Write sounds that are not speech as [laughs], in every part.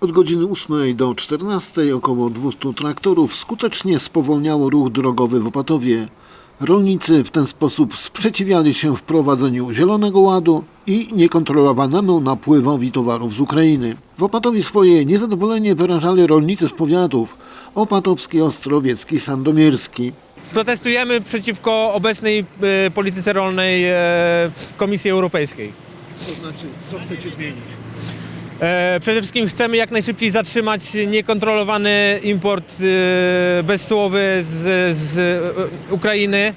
Od godziny 8 do 14 około 200 traktorów skutecznie spowolniało ruch drogowy w Opatowie. Rolnicy w ten sposób sprzeciwiali się wprowadzeniu Zielonego Ładu i niekontrolowanemu napływowi towarów z Ukrainy. W Opatowie swoje niezadowolenie wyrażali rolnicy z powiatów opatowski, ostrowiecki, sandomierski. Protestujemy przeciwko obecnej e, polityce rolnej e, Komisji Europejskiej. To znaczy, co chcecie zmienić? E, Przede wszystkim chcemy jak najszybciej zatrzymać niekontrolowany import e, bezcłowy z, z e, Ukrainy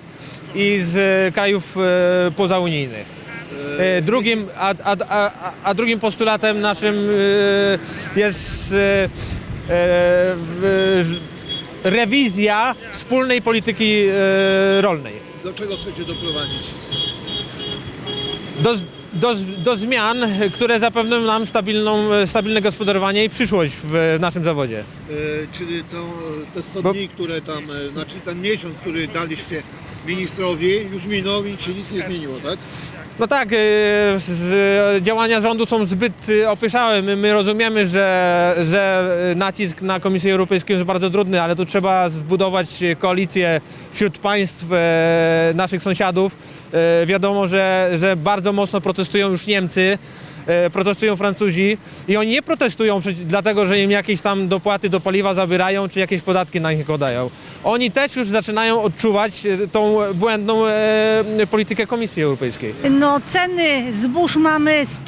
i z krajów pozaunijnych. Drugim, a, a, a, a drugim postulatem naszym jest rewizja wspólnej polityki rolnej. Do czego chcecie doprowadzić? do, do, do zmian, które zapewnią nam stabilną, stabilne gospodarowanie i przyszłość w, w naszym zawodzie. E, czyli to, te 100 dni, które tam, e, znaczy ten miesiąc, który daliście ministrowi, już minął i się nic nie zmieniło, tak? No tak, y, działania rządu są zbyt y, opyszałe. My, my rozumiemy, że, że nacisk na Komisję Europejską jest bardzo trudny, ale tu trzeba zbudować koalicję wśród państw e, naszych sąsiadów. E, wiadomo, że, że bardzo mocno protestują już Niemcy. E, Protestują Francuzi i oni nie protestują dlatego, że im jakieś tam dopłaty do paliwa zabierają, czy jakieś podatki na nich nakładają. Oni też już zaczynają odczuwać e, tą błędną e, politykę Komisji Europejskiej. No ceny zbóż mamy z,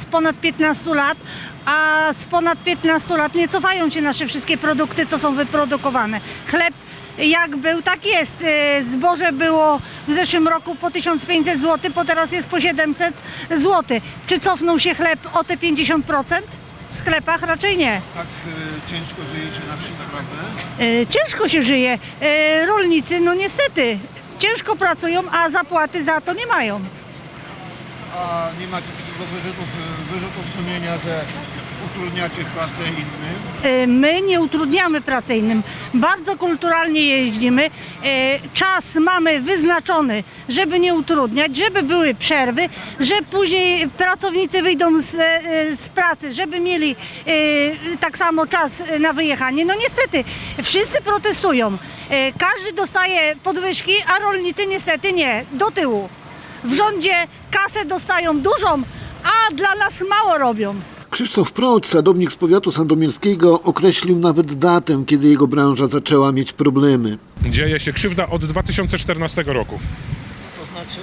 z ponad 15 lat, a z ponad 15 lat nie cofają się nasze wszystkie produkty, co są wyprodukowane. Chleb jak był, tak jest. E, Zboże było w zeszłym roku po 1500 zł, po teraz jest po 700 zł. Czy cofnął się chleb o te 50%? W sklepach raczej nie. Tak ciężko żyjecie na wsi naprawdę? E, Ciężko się żyje. E, Rolnicy, no niestety, ciężko pracują, a zapłaty za to nie mają. A nie macie takiego wyrzutów, wyrzutów sumienia, że utrudniacie pracę innym? Y, My nie utrudniamy pracy innym. Bardzo kulturalnie jeździmy. Y, Czas mamy wyznaczony, żeby nie utrudniać, żeby były przerwy, że później pracownicy wyjdą z, y, z pracy, żeby mieli tak samo czas na wyjechanie. No niestety, wszyscy protestują. Każdy dostaje podwyżki, a rolnicy niestety nie. Do tyłu. W rządzie kasę dostają dużą, a dla nas mało robią. Krzysztof Proć, sadownik z powiatu sandomierskiego, określił nawet datę, kiedy jego branża zaczęła mieć problemy. dzieje się krzywda od 2014 roku. To znaczy?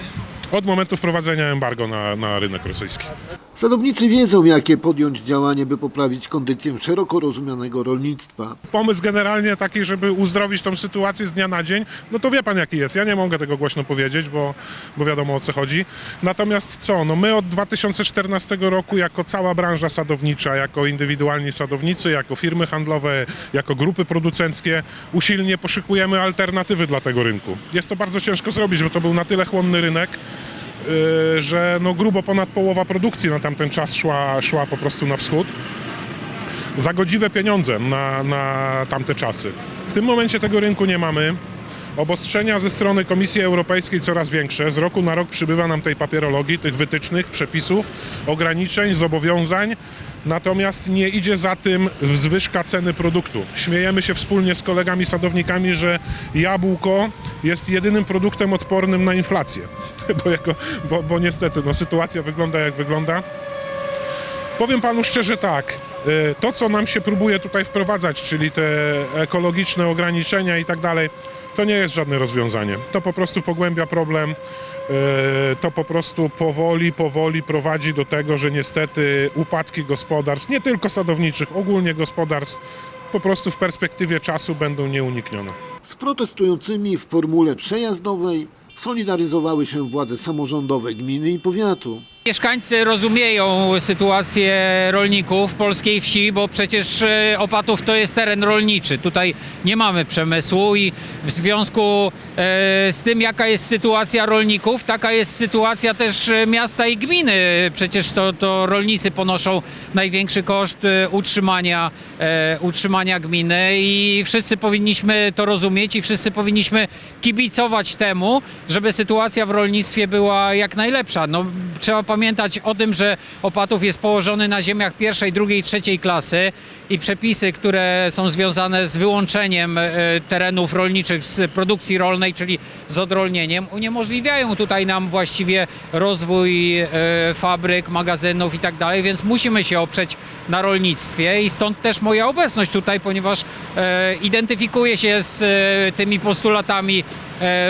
Od momentu wprowadzenia embargo na, na rynek rosyjski. Sadownicy wiedzą, jakie podjąć działanie, by poprawić kondycję szeroko rozumianego rolnictwa. Pomysł generalnie taki, żeby uzdrowić tą sytuację z dnia na dzień, no to wie pan jaki jest. Ja nie mogę tego głośno powiedzieć, bo, bo wiadomo o co chodzi. Natomiast co, no my od 2014 roku jako cała branża sadownicza, jako indywidualni sadownicy, jako firmy handlowe, jako grupy producenckie usilnie poszukujemy alternatywy dla tego rynku. Jest to bardzo ciężko zrobić, bo to był na tyle chłonny rynek, że no grubo ponad połowa produkcji na tamten czas szła, szła po prostu na wschód za godziwe pieniądze na, na tamte czasy. W tym momencie tego rynku nie mamy. Obostrzenia ze strony Komisji Europejskiej coraz większe. Z roku na rok przybywa nam tej papierologii, tych wytycznych, przepisów, ograniczeń, zobowiązań. Natomiast nie idzie za tym zwyżka ceny produktu. Śmiejemy się wspólnie z kolegami sadownikami, że jabłko jest jedynym produktem odpornym na inflację. [laughs] Bo, jako, bo, bo niestety no, sytuacja wygląda jak wygląda. Powiem panu szczerze tak. y, To, co nam się próbuje tutaj wprowadzać, czyli te ekologiczne ograniczenia i tak dalej, to nie jest żadne rozwiązanie. To po prostu pogłębia problem. Y, To po prostu powoli, powoli prowadzi do tego, że niestety upadki gospodarstw, nie tylko sadowniczych, ogólnie gospodarstw, po prostu w perspektywie czasu będą nieuniknione. Z protestującymi w formule przejazdowej solidaryzowały się władze samorządowe gminy i powiatu. Mieszkańcy rozumieją sytuację rolników polskiej wsi, bo przecież e, Opatów to jest teren rolniczy. Tutaj nie mamy przemysłu i w związku e, z tym, jaka jest sytuacja rolników, taka jest sytuacja też e, miasta i gminy. Przecież to, to rolnicy ponoszą największy koszt utrzymania, utrzymania gminy i wszyscy powinniśmy to rozumieć i wszyscy powinniśmy kibicować temu, żeby sytuacja w rolnictwie była jak najlepsza. No, trzeba pamiętać, pamiętać o tym, że Opatów jest położony na ziemiach pierwszej, drugiej, trzeciej klasy i przepisy, które są związane z wyłączeniem e, terenów rolniczych z produkcji rolnej, czyli z odrolnieniem, uniemożliwiają tutaj nam właściwie rozwój e, fabryk, magazynów i tak dalej, więc musimy się oprzeć na rolnictwie i stąd też moja obecność tutaj, ponieważ e, identyfikuję się z tymi postulatami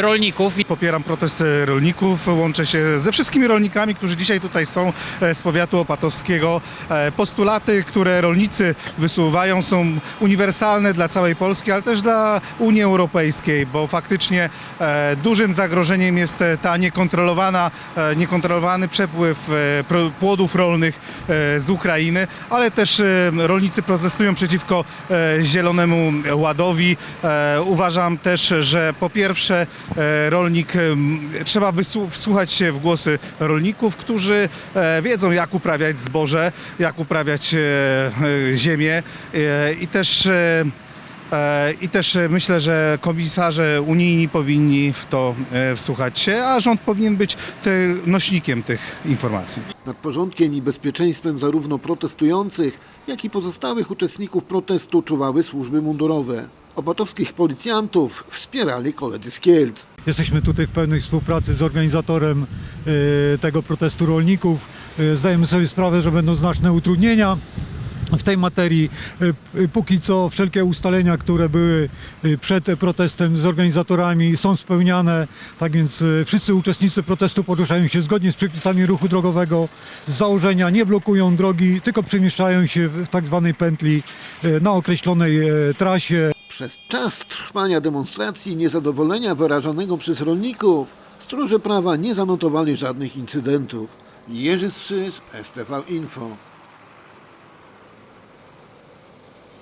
rolników. Popieram protest e, rolników, łączę się ze wszystkimi rolnikami, którzy dzisiaj tutaj są e, z powiatu opatowskiego. E, Postulaty, które rolnicy wysuwają są uniwersalne dla całej Polski, ale też dla Unii Europejskiej, bo faktycznie e, dużym zagrożeniem jest e, ta niekontrolowana, e, niekontrolowany przepływ e, płodów rolnych e, z Ukrainy, ale też e, rolnicy protestują przeciwko e, Zielonemu Ładowi. E, Uważam też, że po pierwsze e, rolnik, em, trzeba wsłuchać się w głosy rolników, którzy e, wiedzą jak uprawiać zboże, jak uprawiać e, e, ziemię e, i też e, e, I też e, myślę, że komisarze unijni powinni w to e, wsłuchać się, a rząd powinien być nośnikiem tych informacji. Nad porządkiem i bezpieczeństwem zarówno protestujących, jak i pozostałych uczestników protestu czuwały służby mundurowe. Opatowskich policjantów wspierali koledzy z Kielc. Jesteśmy tutaj w pełnej współpracy z organizatorem e, tego protestu rolników. E, Zdajemy sobie sprawę, że będą znaczne utrudnienia w tej materii. E, Póki co wszelkie ustalenia, które były przed protestem z organizatorami są spełniane, tak więc wszyscy uczestnicy protestu poruszają się zgodnie z przepisami ruchu drogowego. Z założenia nie blokują drogi, tylko przemieszczają się w tak zwanej pętli na określonej trasie. Przez czas trwania demonstracji niezadowolenia wyrażanego przez rolników stróże prawa nie zanotowali żadnych incydentów. Jerzy Strzyż, STV Info.